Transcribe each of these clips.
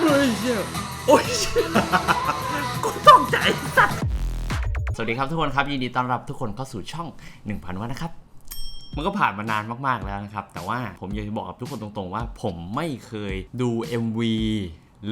เฮ้ยเชี่ยโอ้ยเชี่ยกูต้องใจสัตว์สวัสดีครับทุกคนครับยินดีต้อนรับทุกคนเข้าสู่ช่อง 1000 วันนะครับ มันก็ผ่านมานานมากๆแล้วนะครับ แต่ว่าผมอยากจะบอกกับทุกคนตรงๆว่า ผมไม่เคยดู MV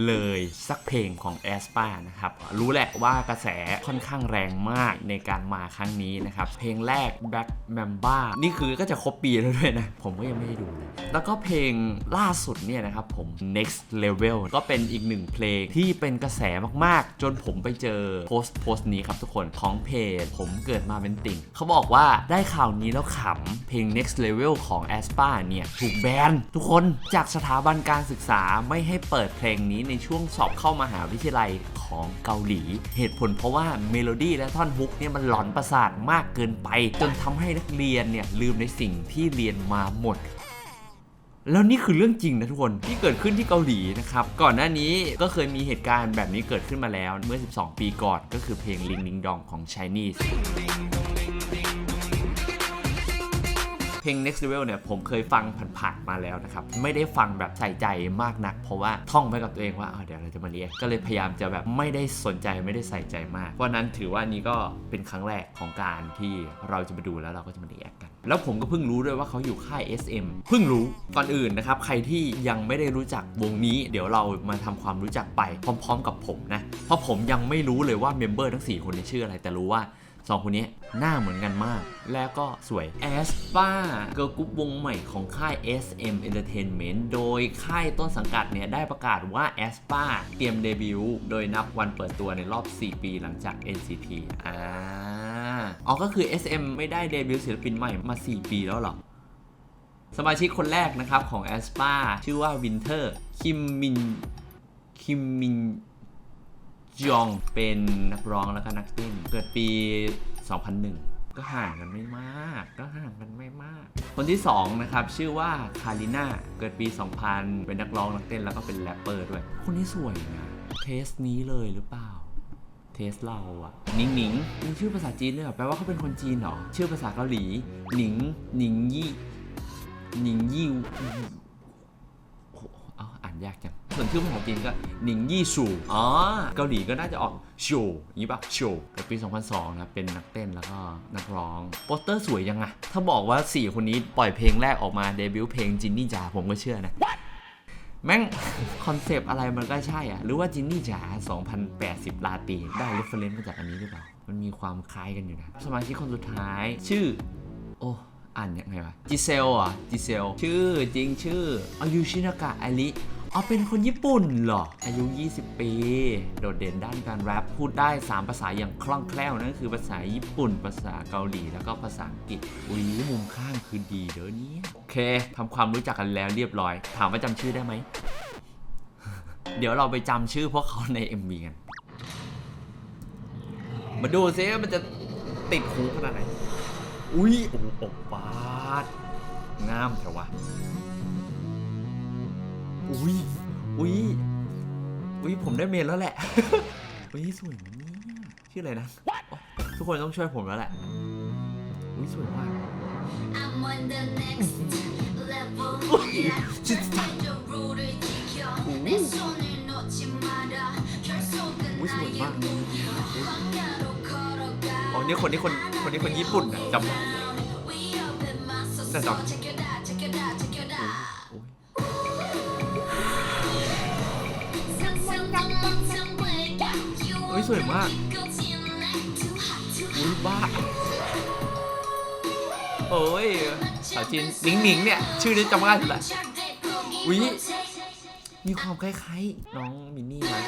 เลยสักเพลงของแอสปานะครับ รู้แหละว่ากระแสค่อนข้างแรงมากในการมาครั้งนี้นะครับ เพลงแรก Black Mamba นี่คือก็จะครบปีแล้วด้วยนะ ผมก็ยังไม่ได้ดูเลย แล้วก็เพลงล่าสุดเนี่ยนะครับผม next level ก็เป็นอีกหนึ่งเพลงที่เป็นกระแสมากๆ จนผมไปเจอโพสต์โพสต์นี้ครับทุกคนของเพจผมเกิดมาเป็นติ่งเขาบอกว่าได้ข่าวนี้แล้วขำเพลง next level ของ a s p a เนี่ยถูกแบนทุกคนจากสถาบันการศึกษาไม่ให้เปิดเพลงนี้ในช่วงสอบเข้ามหาวิทยาลัยของเกาหลี เหตุผลเพราะว่าเมโลดี้และท่อนฮุกเนี่ยมันหลอนประสาทมากเกินไป จนทำให้นักเรียนเนี่ยลืมในสิ่งที่เรียนมาหมดแล้วนี่คือเรื่องจริงนะทุกคนที่เกิดขึ้นที่เกาหลีนะครับก่อนหน้านี้ก็เคยมีเหตุการณ์แบบนี้เกิดขึ้นมาแล้วเมื่อ 12 ปีก่อนก็คือเพลงลิงลิงดองของ Chinese เพลง next level เนี่ยผมเคยฟังผ่านๆมาแล้วนะครับ ไม่ได้ฟังแบบใส่ใจมากนัก เพราะว่าท่องไปกับตัวเองว่าอ้าเดี๋ยวเราจะมาเรียนก็เลยพยายามจะแบบไม่ได้สนใจไม่ได้ใส่ใจมาก เพราะนั้นถือว่านี้ก็เป็นครั้งแรกของการที่เราจะมาดูแล้วเราก็จะมาเรียกกัน แล้วผมก็เพิ่งรู้ด้วยว่าเขาอยู่ค่าย SM เพิ่งรู้ก่อนอื่นนะครับใครที่ยังไม่ได้รู้จักวงนี้ เดี๋ยวเรามาทำความรู้จักไปพร้อม ๆ กับผมนะเพราะผมยังไม่รู้เลยว่าเมมเบอร์ทั้ง 4 คนนี้ชื่ออะไรแต่รู้ว่า สองคนนี้หน้าเหมือนกันมาก แล้วก็สวย a s p a เกิร์ลกรุ๊ปวงใหม่ของค่าย SM Entertainment โดยค่ายต้นสังกัดเนี่ยได้ประกาศว่า a s p a เตรียมเดบิวต์โดยนับวันเปิดตัวในรอบ 4 ปีหลังจาก NCT อ่าอ๋อก็คือ SM ไม่ได้เดบิวต์ศิลปินใหม่มา 4 ปีแล้วหรอสมาชิกคนแรกนะครับของ a s p a ชื่อว่า Winter คิมมินคิมมิน จองเป็นนักร้องแล้วก็นักเต้นเกิดปี 2001 ก็ห่างกันไม่มาก ก็ห่างกันไม่มาก คนที่ 2 นะครับ ชื่อว่าคาริน่าเกิดปี 2000 เป็นนักร้องนักเต้นแล้วก็เป็นแรปเปอร์ด้วย คนนี้สวยนะเทสนี้เลยหรือเปล่าเทสเราอะหนิงหนิงมีชื่อภาษาจีนด้วยเหรอแปลว่าเขาเป็นคนจีนเหรอชื่อภาษาเกาหลีหนิงหนิงยี่หนิงยี่ อ้โหเอาอ่านยากจัง ส่วนชื่อภาษาจีนก็หนิงยี่สูอ๋อ เกาหลีก็น่าจะออกโชอย่างนี้ปะโชเกิดปี 2002 นะ เป็นนักเต้นแล้วก็นักร้อง โปสเตอร์สวยยังไงถ้าบอกว่า 4 คนนี้ปล่อยเพลงแรกออกมาเดบิวต์เพลงจินนี่จ๋าผมก็เชื่อนะ แม่ง คอนเซปต์อะไรมันก็ใช่อะหรือว่าจินนี่จ๋า2080 ลาตีได้เรฟเฟรนซ์มาจากอันนี้หรือเปล่า มันมีความคล้ายกันอยู่นะ สมาชิกคนสุดท้ายชื่อ โอ้ อ่านยังไงวะจิเซลอะจิเซลชื่อจริงชื่ออายุชินากะอาริเอาเป็นคนญี่ปุ่นเหรอ อายุ 20 ปี โดดเด่นด้านการแรปพูดได้ 3 ภาษาอย่างคล่องแคล่วนั่นคือภาษาญี่ปุ่น ภาษาเกาหลี แล้วก็ภาษาอังกฤษอุ้ยมุมข้างคือดีเด้อเนี่ยโอเคทำความรู้จักกันแล้วเรียบร้อย ถามว่าจำชื่อได้ไหม เดี๋ยวเราไปจำชื่อพวกเขาใน MV กัน มาดูซิว่ามันจะติดหูขนาดไหน อุ้ยโอ้ปกปาดงามแถววะอุ้ยอุ้ยอุ้ยผมได้เมนแล้วแหละอุ้ยสวยมากชื่ออะไรนะ ทุกคนต้องช่วยผมแล้วแหละอุ้ยสวยมากจิตอุ้ยสวยมาก นี่คนนี้คนคนนี้คนญี่ปุ่นนะจำได้ We up in my soul. 진 짜. Check it out, check it out, check it out. อุ้ยเฮ้ยสวยมากอุ้ยบ้าโอ้ยสาวจีนหนิงหนิงเนี่ย ชื่อนี้จำง่ายสุดละอุ๊ยมีความคล้ายๆน้องมินนี่นะ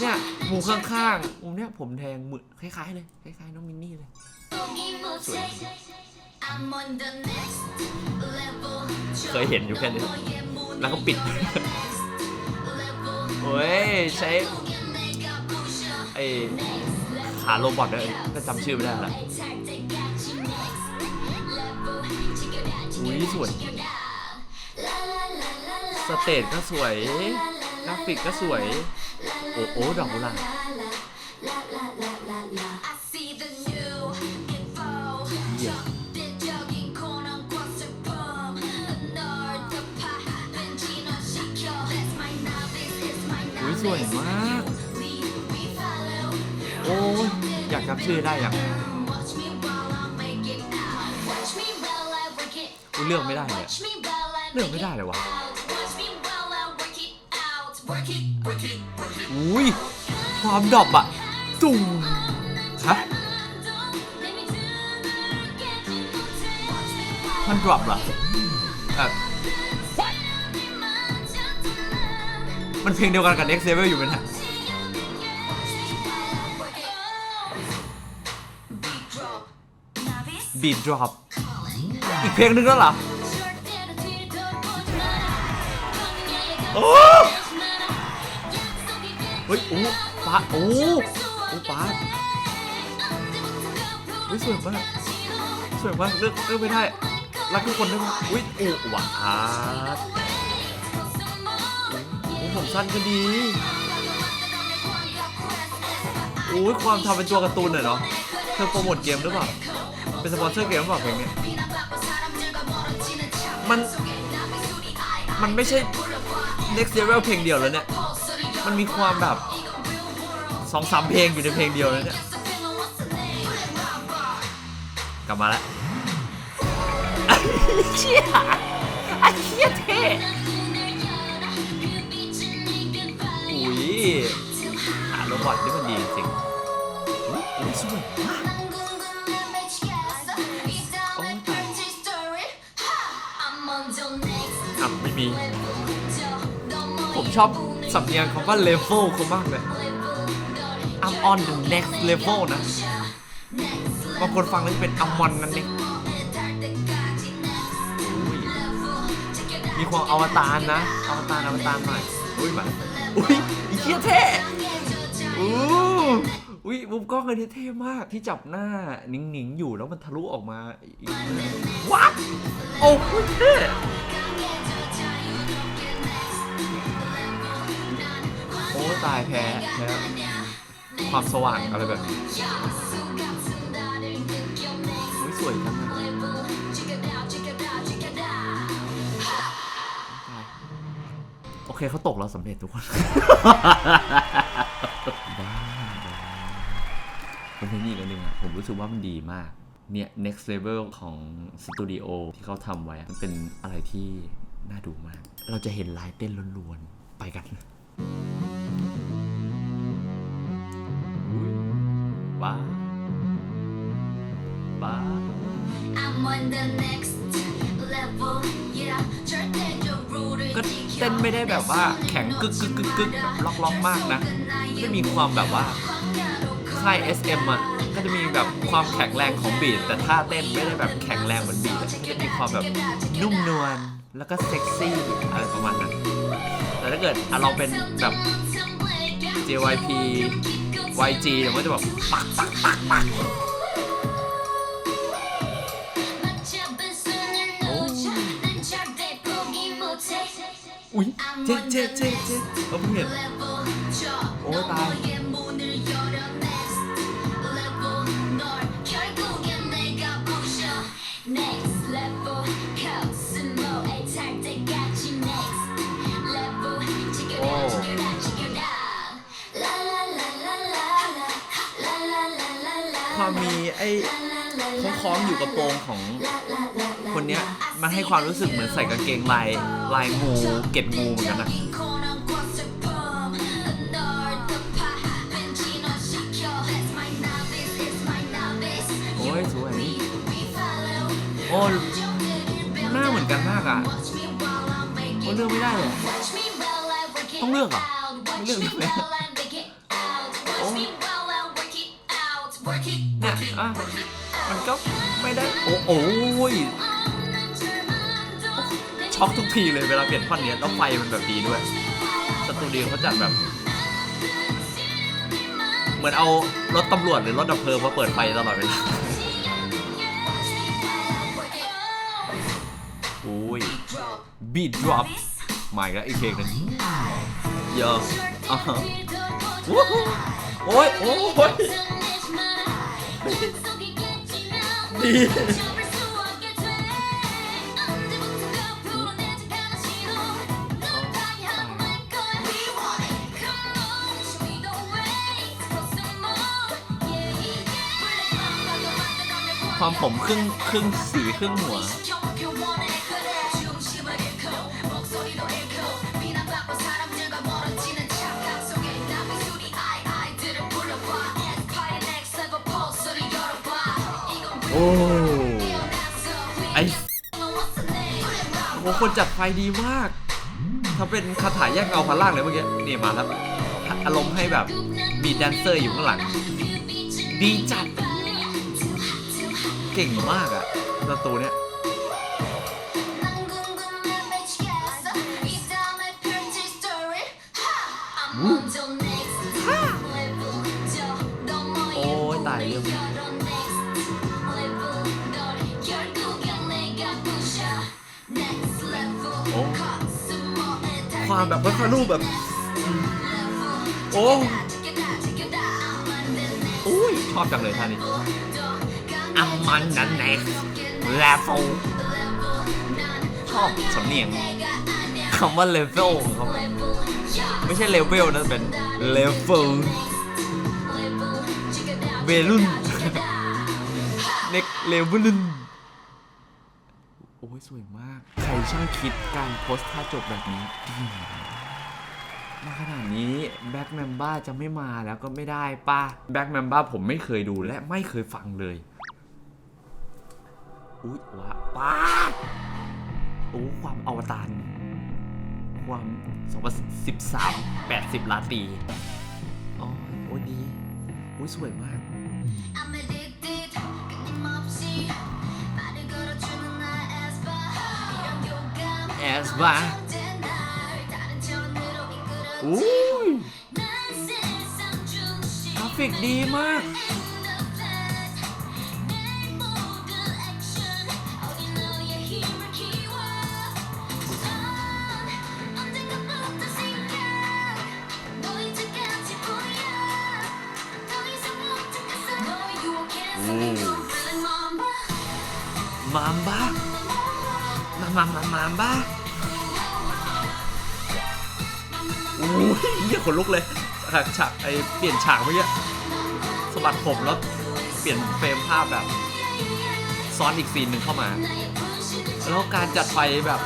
เนี่ยมุมข้างๆมุมเนี้ยผมแทงหมือคล้ายๆเลยคล้ายๆน้องมินนี่เลยสวยเคยเห็นอยู่แค่นี้แล้วก็ปิดโอ้ยใช้ไอ้ขาโรบอทด้วยก็จำชื่อไม่ได้ละอุ้ยสวยสเตจก็สวยกราฟิกก็สวย โอ้โหดอกกุหลาบม่ยมสวยมาก โอ้ยอยากจำชื่อได้อะเลือกไม่ได้เลยเลือกไม่ได้เลยวะ อุ้ยความดรอปอะจุ่มฮะมันดรอปเหรอแบบมันเพลงเดียวกันกับ Next Level อยู่ไหมเนี่ย Beat Drop อีกเพลงนึงแล้วเหรอโอ้ เฮ้ยโอ้ปาโอ้โอ้ปาเฮ้ยสวยมากสวยมากเลือกเลือกไม่ได้รักทุกคนได้ไหมอุ้ยโอ้หวานโอ้ผมสั้นก็ดีโอ้ยความทำเป็นตัวการ์ตูนหน่อยเนาะเธอโปรโมทเกมหรือเปล่าเป็นสปอนเซอร์เกมหรือเปล่าเพลงเนี้ยมันมันไม่ใช่ next level เพลงเดียวแล้วเนี่ย มันมีความแบบสองสามเพลงอยู่ในเพลงเดียวแล้วเนี่ย กลับมาแล้วเชี่ยไอ้เชี่ยเท่อุ้ยหาโรบอทนี่มันดีจริงอุ๊ยอุ๊ยสวยมากโอ้ยตายอะไม่มี ผมชอบ สำเนียงคำว่า level เขามากเลย I'm on the next level นะบางคนฟังแล้วจะเป็น I'm on นั่นนี่มีความอวตารนะ อวตารอวตารหน่อย อุ้ยมาอุ้ยอีเหี้ยเท่อู้อุ้ยมุมกล้องเลยเท่มาก ที่จับหน้าหนิงๆ อยู่แล้วมันทะลุออกมาอีกวัดโอ้โหเท่ ตายแพ้แพ้ความสว่างอะไรแบบนี้อุ้ยสวยจังเลยโอเคเขาตกเราสำเร็จทุกคนบ้ามันเป็นอีกอันหนึ่งอะผมรู้สึกว่ามันดีมาก เนี่ย next level ของสตูดิโอที่เขาทำไว้ มันเป็นอะไรที่น่าดูมาก เราจะเห็นลายเต้นล้วนๆ ไปกัน ก็เต้นไม่ได้แบบว่าแข็งกึกกึกกึกกึกแบบล็อกล็อกมากนะจะมีความแบบว่าค่าย SM อะก็จะมีแบบความแข็งแรงของบีทแต่ท่าเต้นไม่ได้แบบแข็งแรงเหมือนบีทอะก็จะมีความแบบนุ่มนวลแล้วก็เซ็กซี่อะไรประมาณนั้นแต่ถ้าเกิดอะลองเป็นแบบ JYP YG มันก็จะแบบปักปักปักปัก อุ้ยเจ๊เจ๊เจ๊เจ๊เราเพิ่งเห็นโอ้ตาย Next level, cosmo, attack the gachi next level. Check it out, check it out, check it out. La la la la la la, la la la la la. พอมีไอ้ La la la คล้องๆอยู่กระโปรงของคนเนี้ยมันให้ความรู้สึกเหมือนใส่กางเกงลายลายงูเก็ดงูเหมือนกันนะโอ้ยสวยโอ้หน้าเหมือนกันมากอะโอ้เลือกไม่ได้เลยต้องเลือกอไม่เลือกได้ไหมโอ้เนี่ยอะ มันก็ไม่ได้ โอ้โอ้ยช็อกทุกทีเลยเวลาเปลี่ยนท่อนเนี้ยแล้วไฟมันแบบดีด้วย สตูดิโอเขาจัดแบบ เหมือนเอารถตำรวจหรือรถดับเพลิงมาเปิดไฟตลอดเวลาโอ้ย beat drop มาอีกแล้วอีกเพลงนึงเยอะอะโอ้ยโอ้ย ดี ความผมครึ่งครึ่งสีครึ่งหัว โอ้ไอโอ้คนจัดไฟดีมากถ้าเป็นคาถาแยกเงาพันล่างเลยเมื่อกี้นี่มาแล้วอารมณ์ให้แบบมีแดนเซอร์อยู่ข้างหลัง ดีจัด เก่งมากอะประตูเนี้ย ความแบบค่อยๆรูปแบบ โอ้อุ้ยชอบจังเลยท่านี้อัมมันนันเน็กแลฟชอบสำเนียงคำว่าเลเวลของเขาไม่ใช่เลเวลนะเป็นเลเวลเวลุนเน็กเลเวลุนโอ้ยสวยมาก ใครช่างคิดการโพสท่าจบแบบนี้ดีมาขนาดนี้แบ็กแมมบ้าจะไม่มาแล้วก็ไม่ได้ป้าแบ็กแมมบ้าผมไม่เคยดูและไม่เคยฟังเลย อุ๊ยว้าป้าโอ้ความอวตารความ2013 80ล้านปีอ๋อโอ้ดีอุ้ยสวยมาก สบ้าอุ้ยกราฟิกดีมากมามบ้ อุ้ยเหี้ยขนลุกเลยฉากฉากไอเปลี่ยนฉากเมื่อกี้สะบัดผมแล้วเปลี่ยนเฟรมภาพแบบซ้อนอีกซีนหนึ่งเข้ามา แล้วการจัดไฟแบบ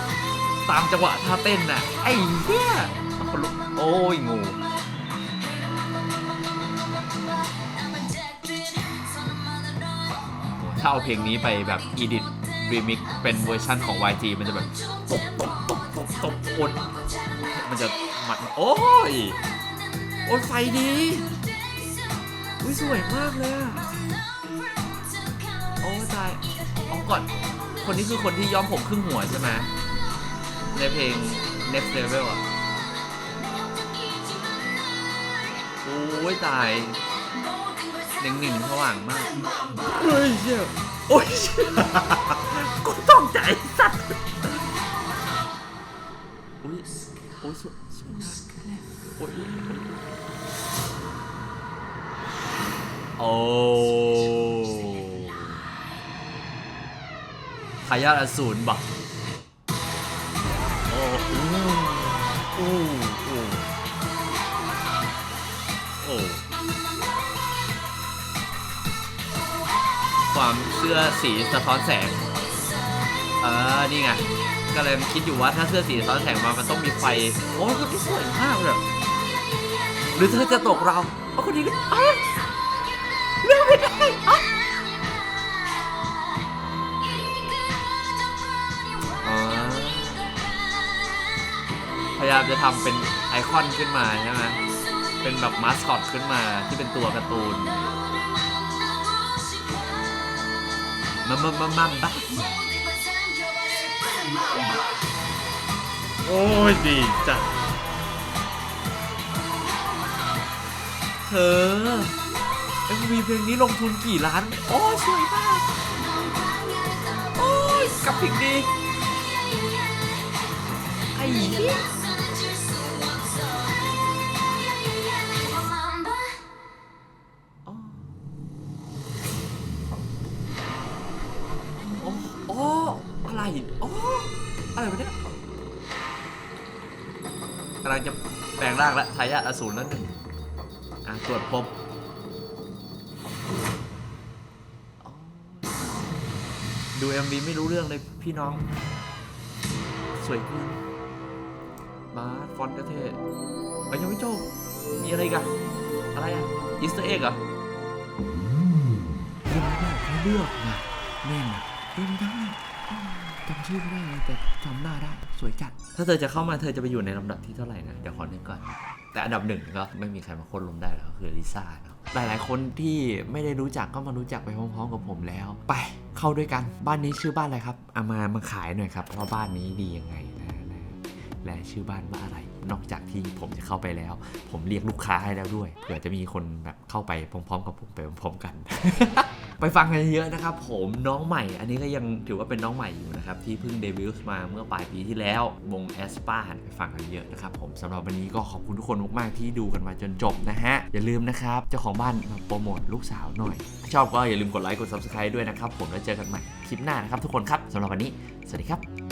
ตามจังหวะท่าเต้นน่ะ ไอ้เหี้ยขนลุกโอ้ยงูถ้าเอาเพลงนี้ไปแบบอีดิทรีมิกเป็นเวอร์ชั่นของ YG มันจะแบบตบตบตบตบตบอนมันจะ มันโอ้ย โอ้ยไฟดี อุ้ยสวยมากเลยอะโอ้ตายเอาก่อน คนนี้คือคนที่ย้อมผมครึ่งหัวใช่ไหมในเพลง next level อะโอ้ยตายหนึ่งหนึ่งสว่างมากเฮ้ยเชี่ยโอ้ยเชี่ยกูต้องใจสัตว์อุ้ยโอ้ย สวยากโอ้ยโอ้ทายาทอสูรบักโอ้อู้อู้อู้โอ้ความเสื้อสีสะท้อนแสง เออ นี่ไง ก็เลยคิดอยู่ว่าถ้าเสื้อสีซ้อนแสงมามันต้องมีไฟ โอ้ยคนที่สวยมากเลยหรือเธอจะตกเราโอ้คนนี้ก็เอ้ยเลือกไม่ได้อ้ยอ๋อพยายามจะทำเป็นไอคอนขึ้นมาใช่ไหมเป็นแบบมาสคอตขึ้นมาที่เป็นตัวการ์ตูนมามามามบ้า โอ้ยดีจัดเธอ MV เพลงนี้ลงทุนกี่ล้าน โอ้สวยมาก โอ้ยกราฟิกดีไอ้ อะไรโอ้อะไรวะเนี่ยกำลังจะแปลงร่างแล้วทายาทอสูรแล้วหนึ่งอะตรวจพบอ๋อดู MV ไม่รู้เรื่องเลยพี่น้อง สวยเกินบาสฟอนต์ก็เท่ไปยังไม่จบมีอะไรอีกันอะไรอะอีสเตอร์เอ็กเหรอยังไม่ได้ให้เลือกนะแม่นอะเล่นได้จำ ชื่อไม่ได้เลยแต่จำหน้าได้ สวยจัด ถ้าเธอจะเข้ามาเธอจะไปอยู่ในลำดับที่เท่าไหร่นะ เดี๋ยวขอนึกก่อน แต่อันดับหนึ่งก็ไม่มีใครมาโค้นลมได้แล้วก็คือลิซ่าเนาะหลายๆคนที่ไม่ได้รู้จักก็มารู้จักไปพร้อมๆกับผมแล้ว ไปเข้าด้วยกัน บ้านนี้ชื่อบ้านอะไรครับเอามามาขายหน่อยครับว่าบ้านนี้ดียังไงนะนะและชื่อบ้านว่าอะไร นอกจากที่ผมจะเข้าไปแล้ว ผมเรียกลูกค้าให้แล้วด้วยเผื่อจะมีคนแบบเข้าไปพร้อมๆ กับผมไปพร้อมๆกัน ไปฟังกันเยอะนะครับผมน้องใหม่ อันนี้ก็ยังถือว่าเป็นน้องใหม่อยู่นะครับ ที่เพิ่งเดบิวต์มาเมื่อปลายปีที่แล้ววงแอสปาไปฟังกันเยอะนะครับผมสำหรับวันนี้ก็ขอบคุณทุกคนมากๆที่ดูกันมาจนจบนะฮะอย่าลืมนะครับเจ้าของบ้านมาโปรโมทลูกสาวหน่อย ชอบก็อย่าลืมกดไลค์กด subscribe ด้วยนะครับผมแล้วเจอกันใหม่คลิปหน้านะครับทุกคนครับสำหรับวันนี้สวัสดีครับ